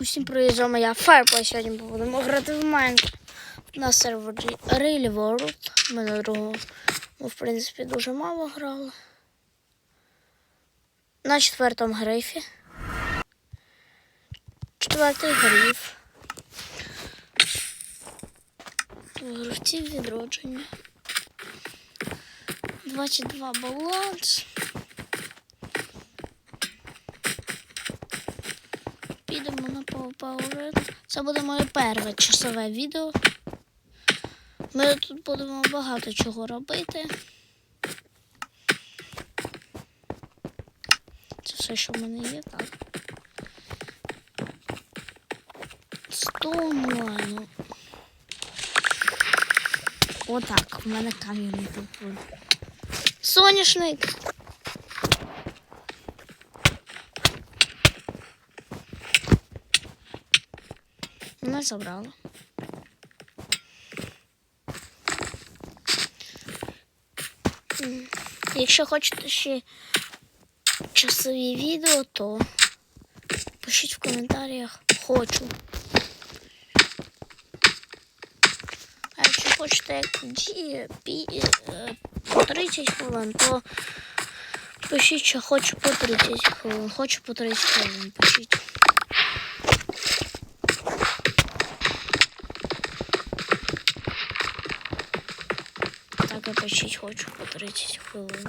Усім з я Файрплей. Сьогодні будемо грати в Майнкрафт на сервері Real World. Ми на другому, в принципі, дуже мало грали. На четвертому грифі. Четвертий гриф. Гравці відродження. 22 баланс. Підемо на PowerPoint. Це буде моє перше часове відео. Ми тут будемо багато чого робити. Це все, що в мене є, так. 100 онлайну. Отак, в мене кам'яний телефон. Соняшник. Не забрала. Якщо хочете ще часові відео, то пишіть в коментарях хочу. А якщо хочете як ді, е, по 30 хвилин, то пишіть, що хочу по 30 хвилин. Хочу по 30 хвилин, пишіть. Пишіть хочу по 30 хвилин.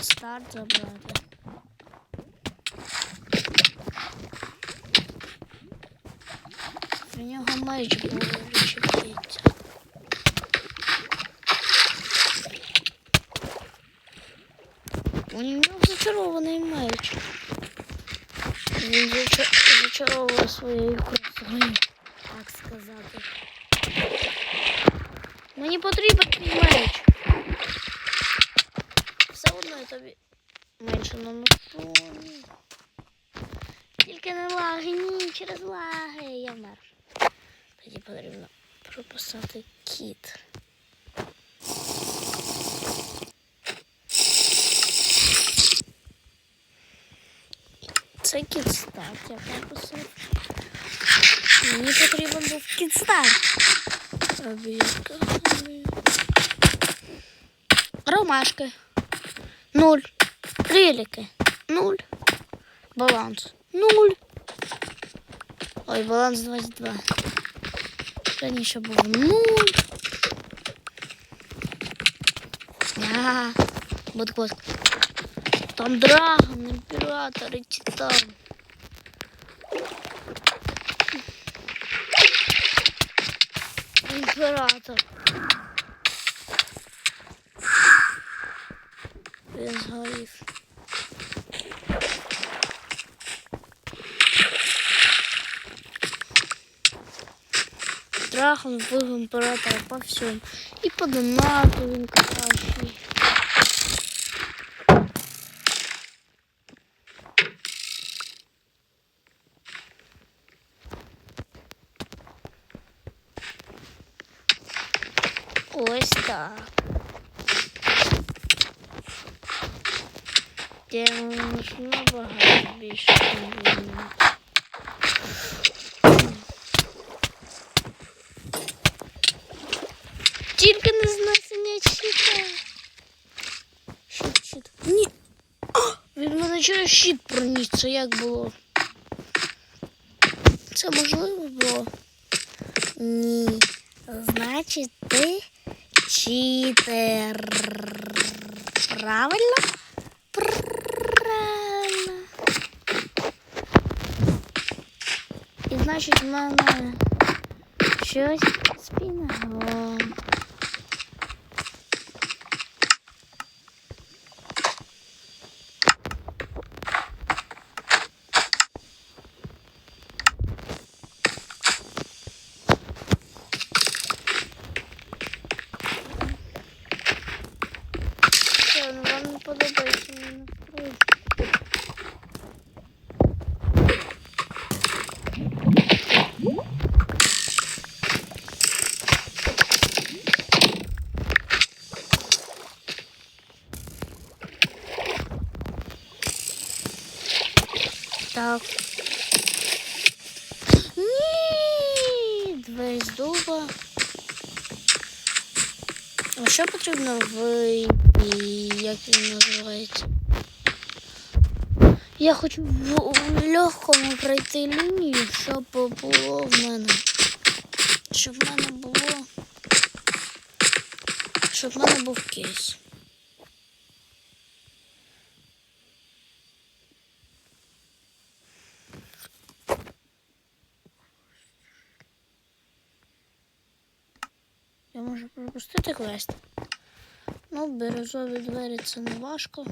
Старт забрати. В нього меч був Він зача- зачаровує своєю красою, так сказати. Мені потрібен твій меч. Все одно я тобі менше наношу. Тільки не лаги, ні, через лаги. Я вмер. Тоді потрібно прописати кіт. Це кітстарт, я прописав. Мені потрібен був кітстарт. Обідка. Ромашки. Нуль. Рилики. Нуль. Баланс. Нуль. Ой, баланс 22. Раніше був нуль. А, вот вот. Там драгон, император и титан. Император. Він згорів. Драгон вбив імператора по всьому. І по донату він кращий. Де набагато більше. ніж Тільки не знесення щита. Щит, щит. Ні. А, Він мене через щит проніс. Як було? Це можливо було? Ні. Значить, ти читер. Правильно. І значить, в мене щось спінало. Все, ну вам не подобається мій настрой. Так. Ні, двері з дуба. А що потрібно в як він називається? Я хочу в, легкому пройти лінію, щоб було в мене. Щоб в мене було. Щоб в мене був кейс. може пропустити квест. Ну, березові двері це не важко.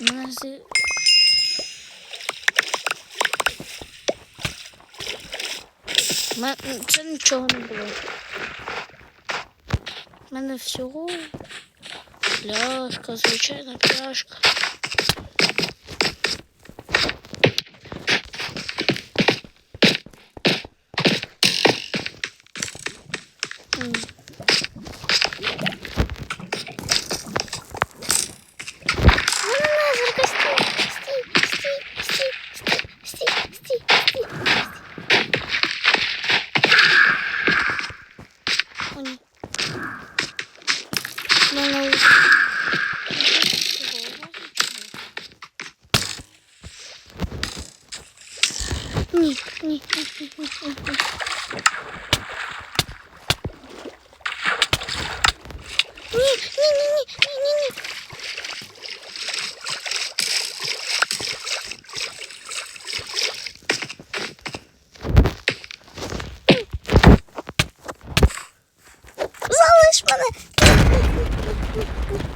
Мене це нічого не було. У мене всього пляшка, звичайна пляшка. Come on.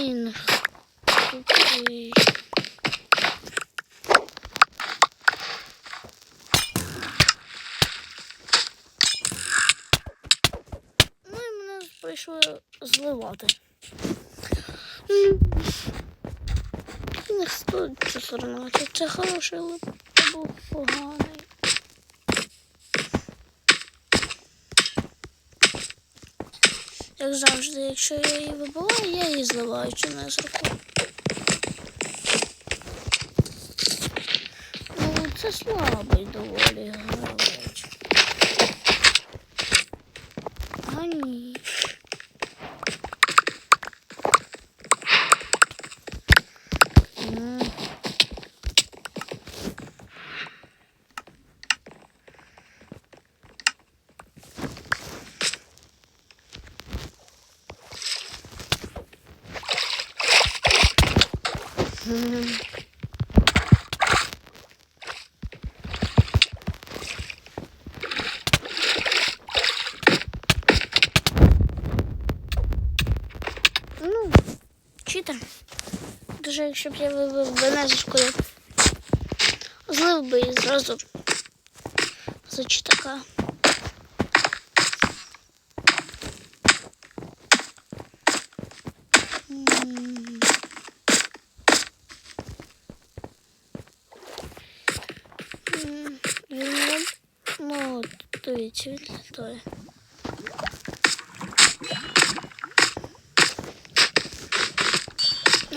Пінг. Тупий. Ну і мене прийшло зливати. Не 114. Це хороший лип, а був поганий. Як завжди, якщо я її вибиваю, я її зливаю чи не зроблю. Ну, це слабий доволі гравець. А ні. М. М. Ну, читер. Дуже якщо б я вибив Венезушку, я злив би і зразу за читака. Він. Ну, дивіться, він літає.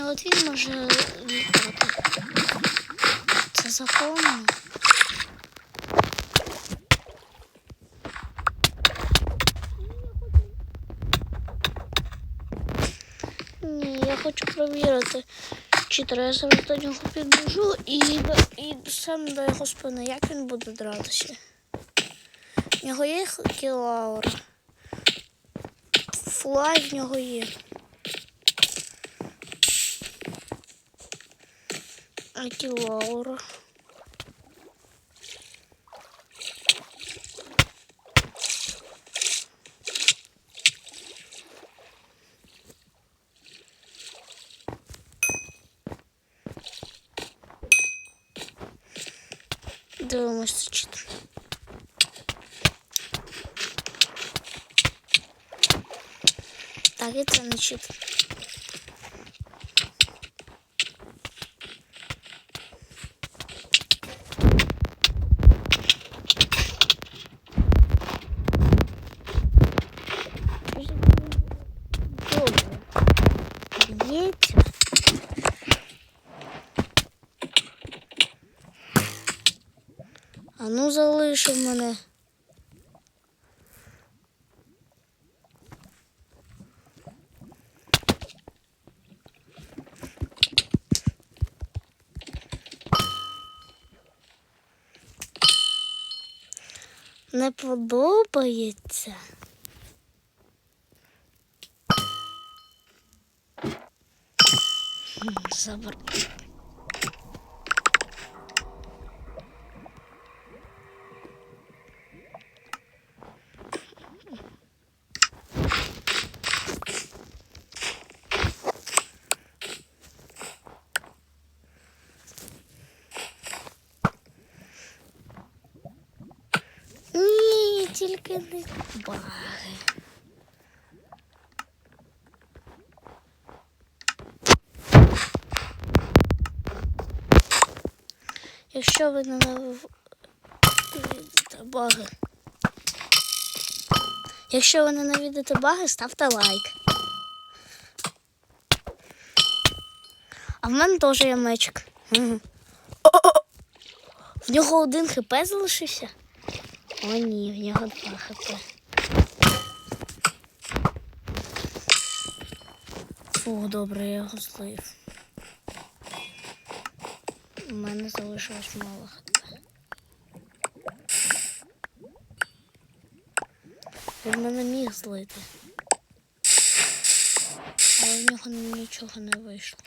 От він може літати. Це законно. Ні, я хочу перевірити, чи зараз до нього підбіжу і, і сам до його спини, як він буде дратися. В нього є кілаур. Флай в нього є. А кілаур. Дивимося, чи там. Так, і це не чит. Добре. Б'ється. А ну залишив мене. Не подобається. М, Ні, баги. Якщо ви не навидите баги. Якщо ви не ненавидите баги, ставте лайк. А в мене теж є мечик. В нього один хп залишився. О, ні, в нього два хп. Фу, добре, я його злив. У мене залишилось мало хп. Він мене міг злити. Але в нього нічого не вийшло.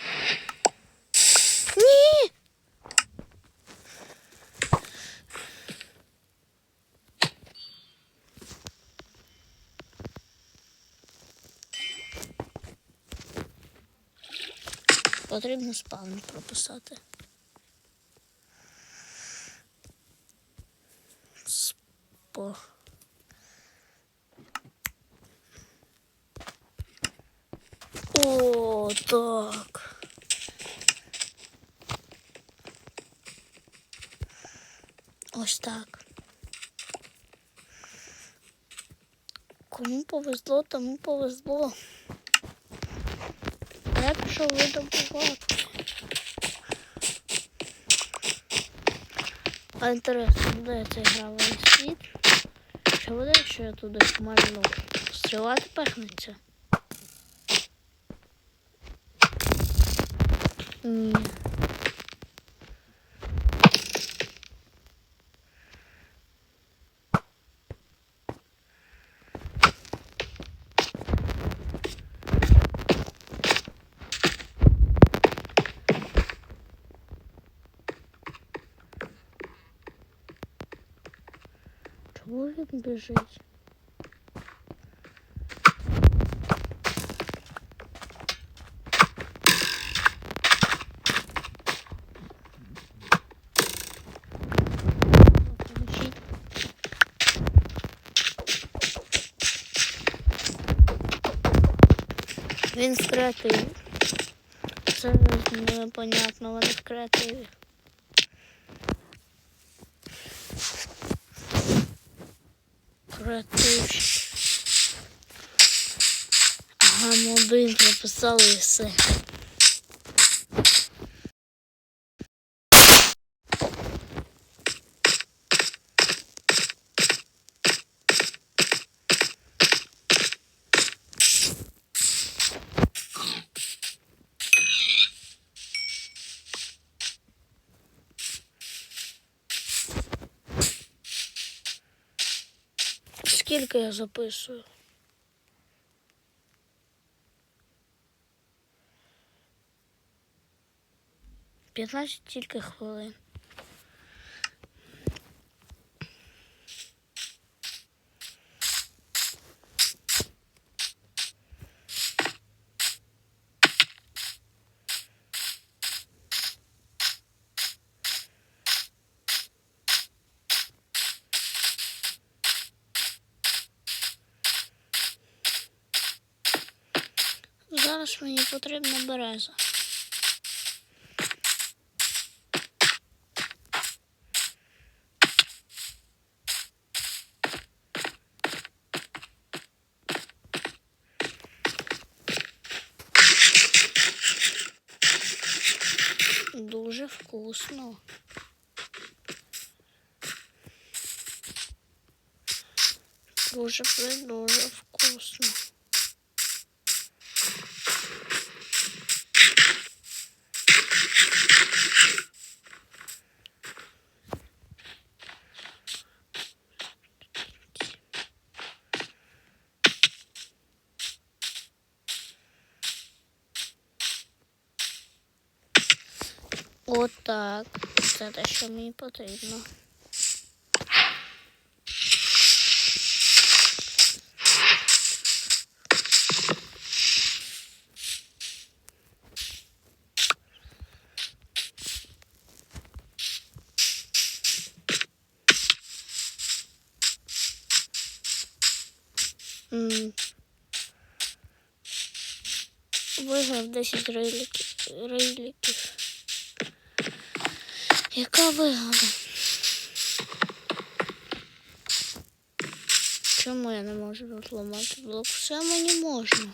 Ні! Потрібно спавн прописати. Спо. О, так. Ось так. Кому повезло, тому повезло. Я пішов видобувати. А інтересно, де цей гравий світ? Чи буде, що я туди мальну? Стріла пехнеться? Ні. Чого він біжить? Він креативі. Це непонятно, вони в Креативщик. Ага, один прописали і все. Скільки я записую? П'ятнадцять тільки хвилин. Мені потрібна береза. Дуже вкусно. Дуже дуже вкусно. Отак. Це те, що мені потрібно. М. Виграв 10 рейліків. Яка вигода? Чому я не можу тут ламати блок? Все мені можна.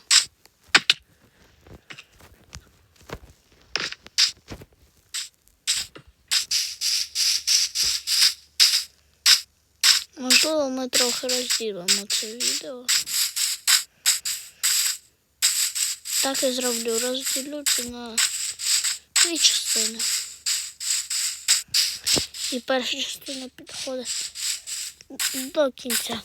Можливо, ми трохи розділимо це відео. Так і зроблю. Розділю це на дві частини. І перша частина підходить до кінця.